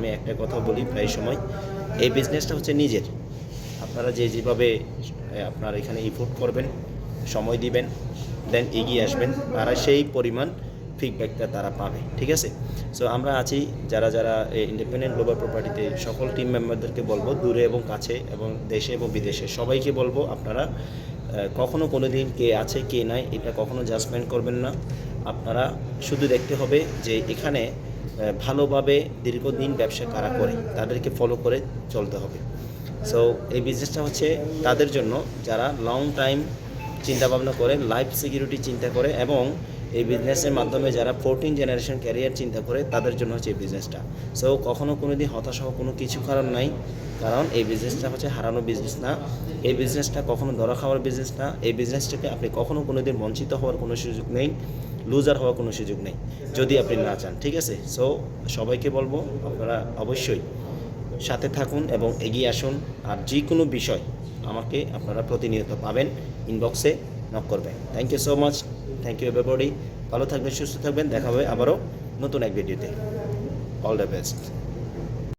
আমি একটা কথা বলি প্রায় সময়। এই বিজনেসটা হচ্ছে নিজের। আপনারা যে যেভাবে আপনার এখানে ইফোর্ট করবেন, সময় দিবেন দেন এগিয়ে আসবেন, তারা সেই পরিমাণ ফিডব্যাকটা তারা পাবে, ঠিক আছে? সো আমরা আছি, যারা যারা ইন্ডিপেন্ডেন্ট গ্লোবাল প্রপার্টিতে সকল টিম মেম্বারদেরকে বলব, দূরে এবং কাছে এবং দেশে এবং বিদেশে। সবাইকে বলব আপনারা কখনো কোনো দিন কে আছে, কে নাই, এটা কখনো জাজমেন্ট করবেন না। আপনারা শুধু দেখতে হবে যে এখানে ভালোভাবে দীর্ঘদিন ব্যবসা কারা করে, তাদেরকে ফলো করে চলতে হবে। সো এই বিজনেসটা হচ্ছে তাদের জন্য যারা লং টাইম চিন্তা ভাবনা করে লাইফ সিকিউরিটি চিন্তা করে এবং এই বিজনেসের মাধ্যমে যারা ফোরটিন জেনারেশন ক্যারিয়ার চিন্তা করে, তাদের জন্য হচ্ছে এই বিজনেসটা সো কখনো কোনো দিন হতাশ হওয়া কোনো কিছু কারণ নাই, কারণ এই বিজনেসটা হচ্ছে হারানো বিজনেস না। এই বিজনেসটা কখনো ধরা খাওয়ার বিজনেস না। এই বিজনেসটাকে আপনি কখনো কোনো দিন বঞ্চিত হওয়ার কোনো সুযোগ নেই। লুজার হওয়ার কোনো সুযোগ নেই, যদি আপনি না চান, ঠিক আছে? সো সবাইকে বলব, আপনারা অবশ্যই সাথে থাকুন এবং এগিয়ে আসুন, আর যে কোনো বিষয় আমাকে আপনারা প্রতিনিয়ত পাবেন ইনবক্সে নক করবেন। Thank you so much thank you everybody ভালো থাকবেন, সুস্থ থাকবেন, দেখা হবে আবারও নতুন এক ভিডিওতে অল দ্য বেস্ট